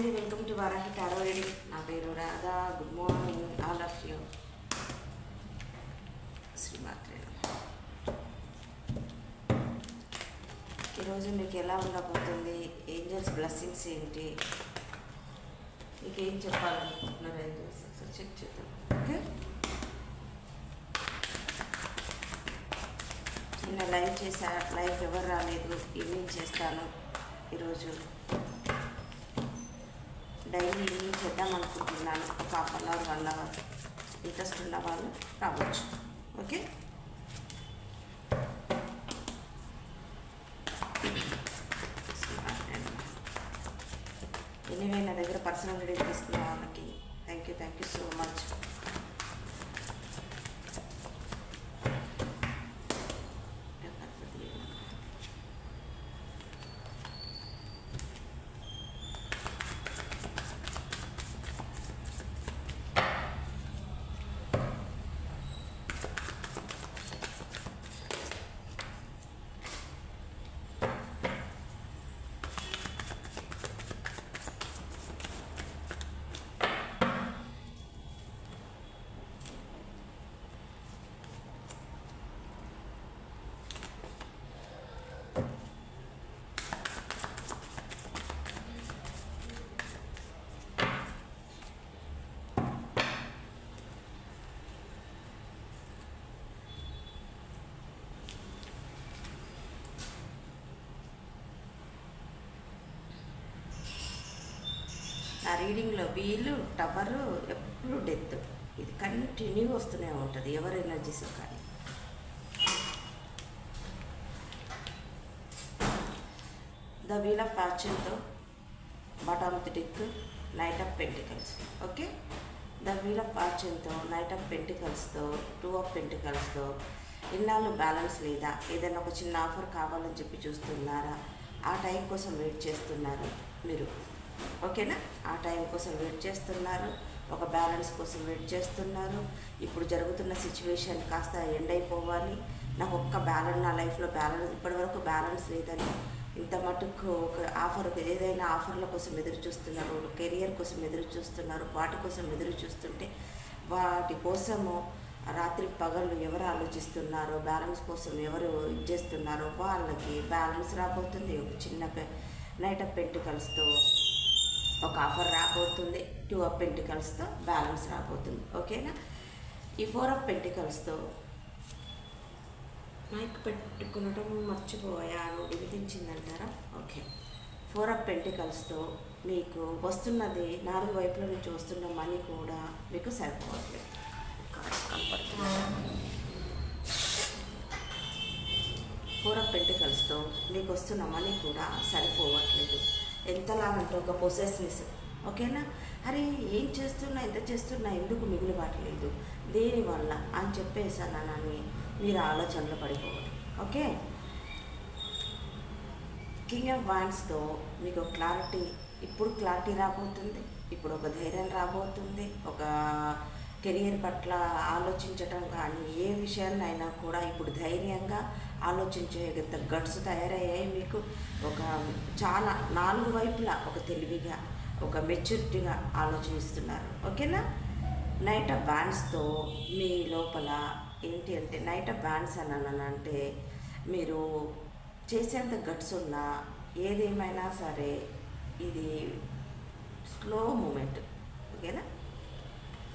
అండి. Welcome to Varahi tarot reading నా పేరు Radha. Good morning all of you. శ్రీమాత్రే ఈరోజు మీకు ఎలా ఉండబోతుంది? ఏంజల్స్ బ్లెస్సింగ్స్ ఏంటి? మీకు ఏం చెప్పాలనుకుంటున్నారు ఏంజల్స్? ఒకసారి చెక్ చేద్దాం. ఓకే? నిన్న లైవ్ చేశా లైవ్ ఎవరు రాలేదు ఈవినింగ్ చేస్తాను ఈరోజు? డైలీ చేద్దాం అనుకుంటున్నాను. ఒక half an hour one hour interest ఉన్న వాళ్ళు రావచ్చు. ఓకే? ఎనీవే నా దగ్గర పర్సనల్ రీడింగ్ తీసుకున్న వాళ్ళకి thank you thank you so much నా రీడింగ్లో వీలు టవరు ఎప్పుడు డెత్ ఇది కంటిన్యూ వస్తూనే ఉంటుంది ఎవరి ఎనర్జీస్ కానీ. The wheel of ఫ్యాషన్తో bottom of the deck knight of pentacles okay the wheel of ఫ్యాషన్తో knight of పెంటికల్స్తో టూ ఆఫ్ పెంటికల్స్తో ఇన్నాళ్ళు బ్యాలెన్స్ లేదా? ఏదైనా ఒక చిన్న ఆఫర్ కావాలని చెప్పి చూస్తున్నారా? ఆ టైం కోసం వెయిట్ చేస్తున్నారు మీరు ఓకేనా? ఆ టైం కోసం వెయిట్ చేస్తున్నారు ఒక బ్యాలెన్స్ కోసం వెయిట్ చేస్తున్నారు. ఇప్పుడు జరుగుతున్న సిచ్యువేషన్ కాస్త ఎండ్ అయిపోవాలి. నాకు ఒక్క బ్యాలెన్స్ నా లైఫ్లో బ్యాలెన్స్ ఇప్పటివరకు బ్యాలెన్స్ లేదని ఇంత మటుకు ఒక ఆఫర్ ఏదైనా ఆఫర్ల కోసం ఎదురు చూస్తున్నారు కెరియర్ కోసం ఎదురు చూస్తున్నారు వాటి కోసం ఎదురు చూస్తుంటే వాటి కోసము రాత్రి పగళ్ళు ఎవరు ఆలోచిస్తున్నారో బ్యాలెన్స్ కోసం ఎవరు ఇది చేస్తున్నారో వాళ్ళకి బ్యాలెన్స్ రాబోతుంది. ఒక చిన్న నైట్ ఆఫ్ పెంటికల్స్తో ఒక ఆఫర్ రాబోతుంది. టూ ఆఫ్ పెంటికల్స్తో బ్యాలెన్స్ రాబోతుంది. ఓకేనా? ఈ ఫోర్ ఆఫ్ పెంటికల్స్తో మైక్ పెట్టుకునటం మర్చిపోయాను విధించిందంటారా ఓకే. ఫోర్ ఆఫ్ పెంటికల్స్తో మీకు వస్తున్నది నాలుగు వైపుల నుంచి వస్తున్న మనీ కూడా మీకు సరిపోవట్లేదు. కార్డ్స్ కనపడుతున్నాయి. ఫోర్ ఆఫ్ పెంటికల్స్తో మీకు వస్తున్న మనీ కూడా సరిపోవట్లేదు. ఎంతలా అంటే ఒక పొసెస్నెస్ ఓకేనా? అరే ఏం చేస్తున్నా ఎంత చేస్తున్నా ఎందుకు మిగులుబాటలేదు దేనివల్ల? అని చెప్పేసానని మీరు ఆలోచనలు పడిపోవాలి ఓకే? కింగ్ ఆఫ్ వాండ్స్తో మీకు క్లారిటీ ఇప్పుడు క్లారిటీ రాబోతుంది ఇప్పుడు ఒక ధైర్యం రాబోతుంది ఒక కెరియర్ పట్ల ఆలోచించటం కానీ ఏ విషయాన్నైనా కూడా ఇప్పుడు ధైర్యంగా ఆలోచించే గట్స్ తయారయ్యాయి మీకు. ఒక చాలా నాలుగు వైపులా ఒక తెలివిగా ఒక మెచ్యూరిటీగా ఆలోచిస్తున్నారు. ఓకేనా? నైట్ ఆఫ్ బ్యాండ్స్తో మీ లోపల ఏంటి అంటే నైట్ ఆఫ్ బ్యాండ్స్ అని అంటే మీరు చేసేంత గట్స్ ఉన్నా ఏదేమైనా సరే ఇది స్లో మూమెంట్ ఓకేనా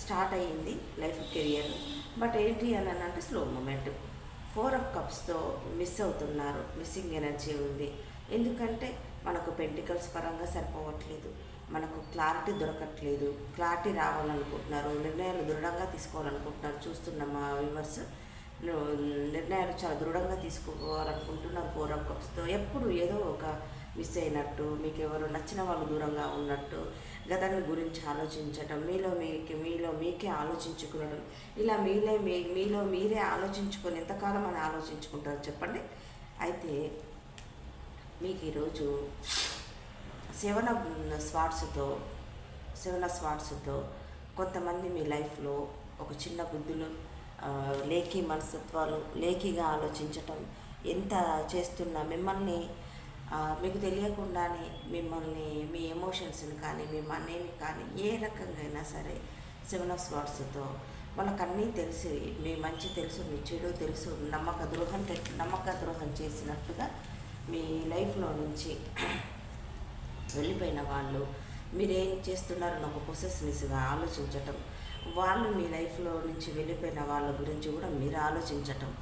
స్టార్ట్ అయ్యింది లైఫ్ కెరియర్ బట్ ఏంటి అని అంటే స్లో మూమెంట్ ఫోర్ ఆఫ్ కప్స్తో మిస్ అవుతున్నారు. మిస్సింగ్ ఎనర్జీ ఉంది. ఎందుకంటే మనకు పెంటికల్స్ పరంగా సరిపోవట్లేదు. మనకు క్లారిటీ దొరకట్లేదు. క్లారిటీ రావాలనుకుంటున్నారు. నిర్ణయాలు దృఢంగా తీసుకోవాలనుకుంటున్నారు. చూస్తున్న మా వ్యూవర్స్ నిర్ణయాలు చాలా దృఢంగా తీసుకోవాలనుకుంటున్నారు ఫోర్ కప్స్తో ఎప్పుడు ఏదో ఒక మిస్ అయినట్టు మీకు ఎవరు నచ్చిన వాళ్ళు దూరంగా ఉన్నట్టు గతాన్ని గురించి ఆలోచించటం మీలో మీకు మీలో మీకే ఆలోచించుకునడం ఇలా మీలే మీ మీలో మీరే ఆలోచించుకొని ఎంతకాలం అని ఆలోచించుకుంటారు చెప్పండి? అయితే మీకు ఈరోజు సెవెన్ స్వాట్స్తో సెవెన్ స్వాట్స్తో కొంతమంది మీ లైఫ్లో ఒక చిన్న బుద్ధులు లేఖీ లేఖి మనస్తత్వాలు లేఖిగా ఆలోచించటం ఎంత చేస్తున్నా మిమ్మల్ని మీకు తెలియకుండానే మిమ్మల్ని మీ ఎమోషన్స్ని కానీ మీ మనీని కానీ ఏ రకంగా అయినా సరే శివన ఆఫ్ స్వాట్స్తో తెలిసి మీ మంచి తెలుసు మీ చెడు తెలుసు నమ్మక ద్రోహం తె- నమ్మక ద్రోహం చేసినట్టుగా మీ లైఫ్లో నుంచి వెళ్ళిపోయిన వాళ్ళు మీరేం చేస్తున్నారని ఒక పొసెస్నెస్గా ఆలోచించటం. వాళ్ళు మీ లైఫ్లో నుంచి వెళ్ళిపోయిన వాళ్ళ గురించి కూడా మీరు ఆలోచించటం.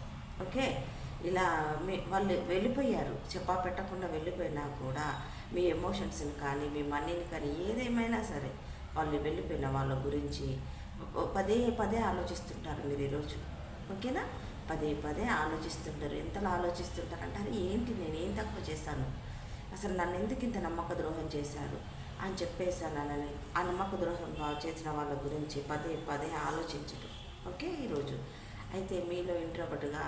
ఓకే? ఇలా మీ వాళ్ళు వెళ్ళిపోయారు. చెప్పా పెట్టకుండా వెళ్ళిపోయినా కూడా మీ ఎమోషన్స్ని కానీ మీ మనీని కానీ ఏదేమైనా సరే వాళ్ళు వెళ్ళిపోయిన వాళ్ళ గురించి పదే పదే ఆలోచిస్తుంటారు మీరు ఈరోజు. ఓకేనా? పదే పదే ఆలోచిస్తుంటారు. ఎంతలా ఆలోచిస్తుంటారు? అంటారు ఏంటి నేను ఏం తక్కువ చేశాను? అసలు నన్ను ఎందుకు ఇంత నమ్మక ద్రోహం చేశారు? అని చెప్పేసానని ఆ నమ్మక ద్రోహం చేసిన వాళ్ళ గురించి పదే పదే ఆలోచించటం. ఓకే ఈరోజు అయితే మీలో ఇంట్రోబట్గా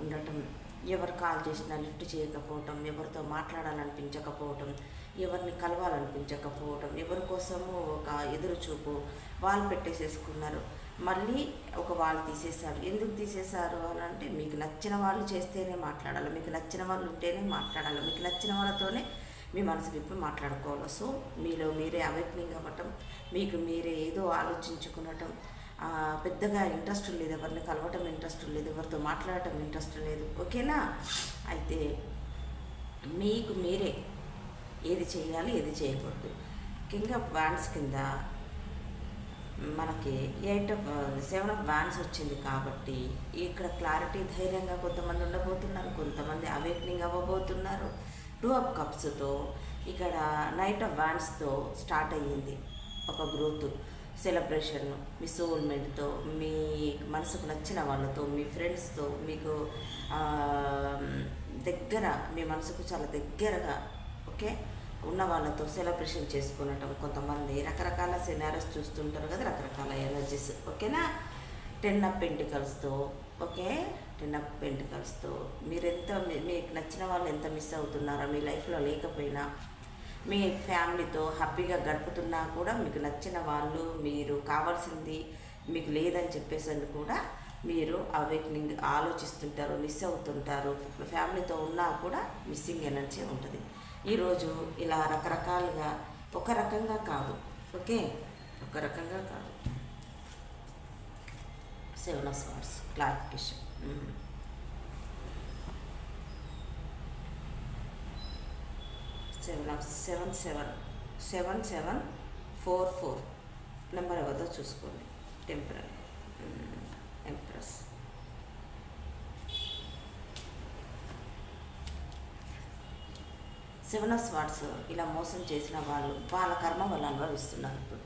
ఉండటం ఎవరు కాల్ చేసినా లిఫ్ట్ చేయకపోవటం ఎవరితో మాట్లాడాలనిపించకపోవటం ఎవరిని కలవాలనిపించకపోవటం ఎవరి కోసము ఒక ఎదురు చూపు వాళ్ళు పెట్టేసేసుకున్నారు. మళ్ళీ ఒక వాళ్ళు తీసేశారు. ఎందుకు తీసేశారు అని అంటే మీకు నచ్చిన వాళ్ళు చేస్తేనే మాట్లాడాలి మీకు నచ్చిన వాళ్ళు ఉంటేనే మాట్లాడాలి మీకు నచ్చిన వాళ్ళతోనే మీ మనసు విప్పి మాట్లాడుకోవాలి. సో మీలో మీరే అవేక్నింగ్ అవ్వటం మీకు మీరే ఏదో ఆలోచించుకునటం పెద్దగా ఇంట్రెస్ట్ లేదు ఎవరిని కలవటం ఇంట్రెస్ట్ లేదు ఎవరితో మాట్లాడటం ఇంట్రెస్ట్ లేదు. ఓకేనా? అయితే మీకు మీరే ఏది చేయాలి ఏది చేయకూడదు. కింగ్ ఆఫ్ కింద మనకి eight of seven of wands వచ్చింది కాబట్టి ఇక్కడ క్లారిటీ ధైర్యంగా కొంతమంది ఉండబోతున్నారు కొంతమంది అవేక్నింగ్ అవ్వబోతున్నారు. టూ ఆఫ్ కప్స్తో ఇక్కడ నైట్ ఆఫ్ వ్యాన్స్తో స్టార్ట్ అయ్యింది ఒక గ్రోత్ సెలబ్రేషన్ మీ సోల్మెంట్తో మీ మనసుకు నచ్చిన వాళ్ళతో మీ ఫ్రెండ్స్తో మీకు దగ్గర మీ మనసుకు చాలా దగ్గరగా ఓకే ఉన్న వాళ్ళతో సెలబ్రేషన్ చేసుకునటం. కొంతమంది రకరకాల సినారస్ చూస్తుంటారు కదా రకరకాల ఎనర్జీస్ ఓకేనా? టెన్ అప్ పెంటికల్స్తో ఓకే? టెన్ అప్ పెంటికల్స్తో మీరు ఎంత మీకు నచ్చిన వాళ్ళు ఎంత మిస్ అవుతున్నారో? మీ లైఫ్లో లేకపోయినా మీ ఫ్యామిలీతో హ్యాపీగా గడుపుతున్నా కూడా మీకు నచ్చిన వాళ్ళు మీరు కావాల్సింది మీకు లేదని చెప్పేసి కూడా మీరు అవేక్నింగ్ ఆలోచిస్తుంటారు మిస్ అవుతుంటారు. ఫ్యామిలీతో ఉన్నా కూడా మిస్సింగ్ ఎనర్జీ ఉంటుంది. ఈరోజు ఇలా రకరకాలుగా ఒక రకంగా కాదు. ఓకే? ఒక రకంగా కాదు. Seven of swords clarification seven of seven seven seven seven four four number ఎవరిదో చూసుకోండి. టెంపరీ సెవెన్ ఆఫ్ స్వాట్స్ ఇలా మోసం చేసిన వాళ్ళు వాళ్ళ కర్మ వాళ్ళు అనుభవిస్తున్నారు ఇప్పుడు.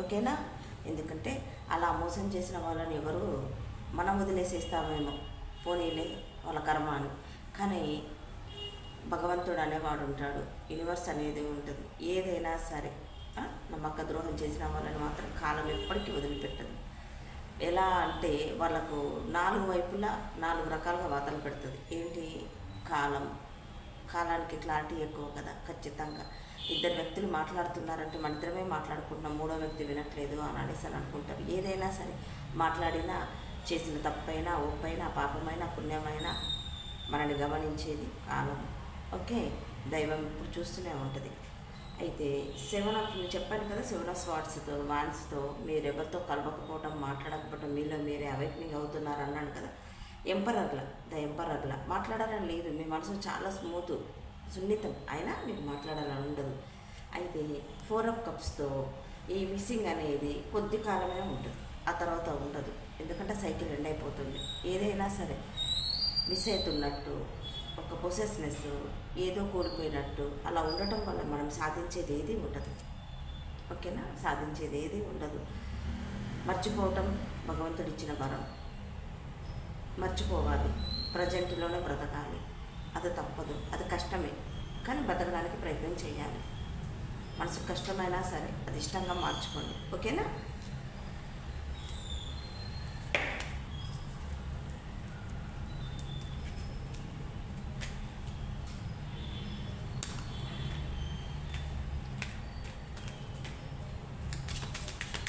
ఓకేనా? ఎందుకంటే అలా మోసం చేసిన వాళ్ళని ఎవరు మనం వదిలేసేస్తామేమో. పోనీలే వాళ్ళ కర్మ అని. కానీ భగవంతుడు అనేవాడు ఉంటాడు. యూనివర్స్ అనేది ఉంటుంది. ఏదైనా సరే నమ్మక ద్రోహం చేసిన వాళ్ళని మాత్రం కాలం ఎప్పటికీ వదిలిపెట్టదు. ఎలా అంటే వాళ్ళకు నాలుగు వైపులా నాలుగు రకాలుగా వాతలు పెడుతుంది. ఏంటి? కాలం కాలానికి క్లారిటీ ఎక్కువ కదా ఖచ్చితంగా. ఇద్దరు వ్యక్తులు మాట్లాడుతున్నారంటే మన ఇద్దరమే మాట్లాడుకుంటున్నాం మూడో వ్యక్తి వినట్లేదు అని అనేసి అని అనుకుంటారు. ఏదైనా సరే మాట్లాడినా చేసిన తప్పైనా ఒప్పైనా పాపమైనా పుణ్యమైనా మనల్ని గమనించేది కాలం. ఓకే? దైవం ఇప్పుడు చూస్తూనే ఉంటుంది. అయితే సెవెన్ ఆఫ్ చెప్పాను కదా సెవెన్ ఆఫ్ స్వాట్స్తో వాన్స్తో మీరు ఎవరితో కలవకపోవడం మాట్లాడకపోవడం మీలో మీరే అవేక్నింగ్ అవుతున్నారు అన్నాను కదా ఎంపరర్ల ద ఎంపరర్ల. మాట్లాడాలని లేదు. మీ మనసు చాలా స్మూత్ సున్నితం. అయినా మీకు మాట్లాడాలని ఉండదు. అయితే ఫోర్ ఆఫ్ కప్స్తో ఈ మిస్సింగ్ అనేది కొద్ది కాలమే ఉంటుంది. ఆ తర్వాత ఉండదు. ఎందుకంటే సైకిల్ ఎండ్ అయిపోతుంది ఏదైనా సరే మిస్ అవుతున్నట్టు ఒక పొసెస్నెస్ ఏదో కోల్పోయినట్టు అలా ఉండటం వల్ల మనం సాధించేది ఏది ఉండదు. ఓకేనా? సాధించేది ఏది ఉండదు. మర్చిపోవటం భగవంతుడిచ్చిన వరం. మర్చిపోవాలి. ప్రజెంట్లోనే బ్రతకాలి. అది తప్పదు. అది కష్టమే. కానీ బ్రతకడానికి ప్రయత్నం చేయాలి. మనసు కష్టమైనా సరే అది ఇష్టంగా మార్చుకోండి. ఓకేనా?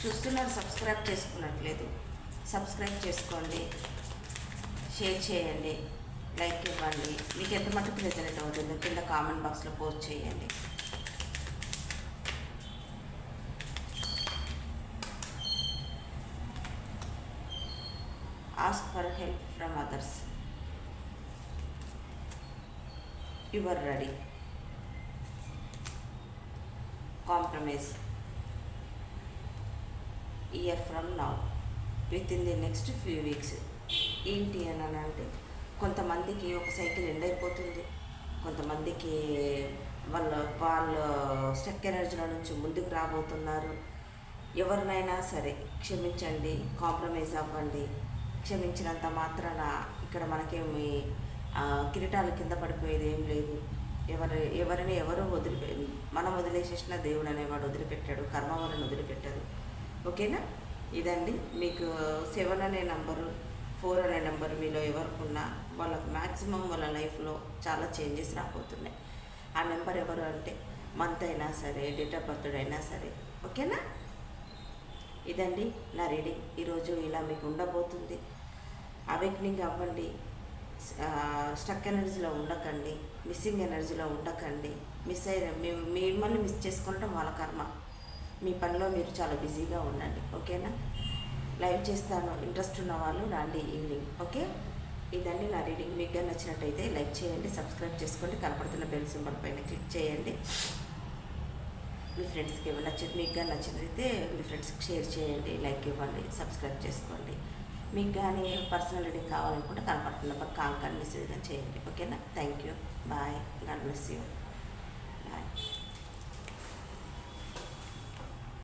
చూస్తున్నారు సబ్స్క్రైబ్ చేసుకున్నట్లేదు. సబ్స్క్రైబ్ చేసుకోండి. షేర్ చేయండి. లైక్ ఇవ్వండి. మీకు ఎంత మటుకు రెజనేట్ అవుతుందో కింద కామెంట్ బాక్స్లో పోస్ట్ చేయండి. Ask for help from others your ready compromise year from now within the next few weeks ఏంటి అని అంటే కొంతమందికి ఒక సైకిల్ ఎండ్ అయిపోతుంది. కొంతమందికి వాళ్ళ వాళ్ళు స్టెక్ ఎనర్జీలో నుంచి ముందుకు రాబోతున్నారు. ఎవరినైనా సరే క్షమించండి కాంప్రమైజ్ అవ్వండి. క్షమించినంత మాత్రాన ఇక్కడ మనకేమి కిరీటాల కిరీటాలు కింద పడిపోయేది ఏం లేదు. ఎవరు ఎవరిని ఎవరు వదిలిపె మనం వదిలేసేసిన దేవుడు అనేవాడు వదిలిపెట్టాడు కర్మ వాళ్ళని వదిలిపెట్టారు ఓకేనా? ఇదండి. మీకు సెవెన్ అనే నంబరు. ఫోర్ అనే నెంబర్ మీలో ఎవరికున్నా వాళ్ళకు మ్యాక్సిమం వాళ్ళ లైఫ్లో చాలా చేంజెస్ రాబోతున్నాయి. ఆ నెంబర్ ఎవరు అంటే మంత్ అయినా సరే డేట్ ఆఫ్ బర్త్ అయినా సరే ఓకేనా? ఇదండి నా రీడింగ్. ఈరోజు ఇలా మీకు ఉండబోతుంది. అవేక్నింగ్ అవ్వండి. స్టక్ ఎనర్జీలో ఉండకండి. మిస్సింగ్ ఎనర్జీలో ఉండకండి. మిస్ అయిన మీ మిమ్మల్ని మిస్ చేసుకోవడం వాళ్ళ కర్మ. మీ పనిలో మీరు చాలా బిజీగా ఉండండి. ఓకేనా? లైవ్ చేస్తాను. ఇంట్రెస్ట్ ఉన్న వాళ్ళు రండి ఈవినింగ్. ఓకే? ఇదండి నా రీడింగ్. మీకు కానీ నచ్చినట్టయితే లైక్ చేయండి సబ్స్క్రైబ్ చేసుకోండి కనపడుతున్న బెల్ సింబల్ పైన క్లిక్ చేయండి. మీ ఫ్రెండ్స్కి ఏమైనా నచ్చింది మీకు కానీ నచ్చినట్లయితే మీ ఫ్రెండ్స్కి షేర్ చేయండి లైక్ ఇవ్వండి సబ్స్క్రైబ్ చేసుకోండి. మీకు కానీ పర్సనల్ రీడింగ్ కావాలనుకుంటే కనపడుతున్న పక్క కాంకాన్ని మెసేజ్ కానీ చేయండి. ఓకేనా? Thank you. Bye. God bless you. Bye.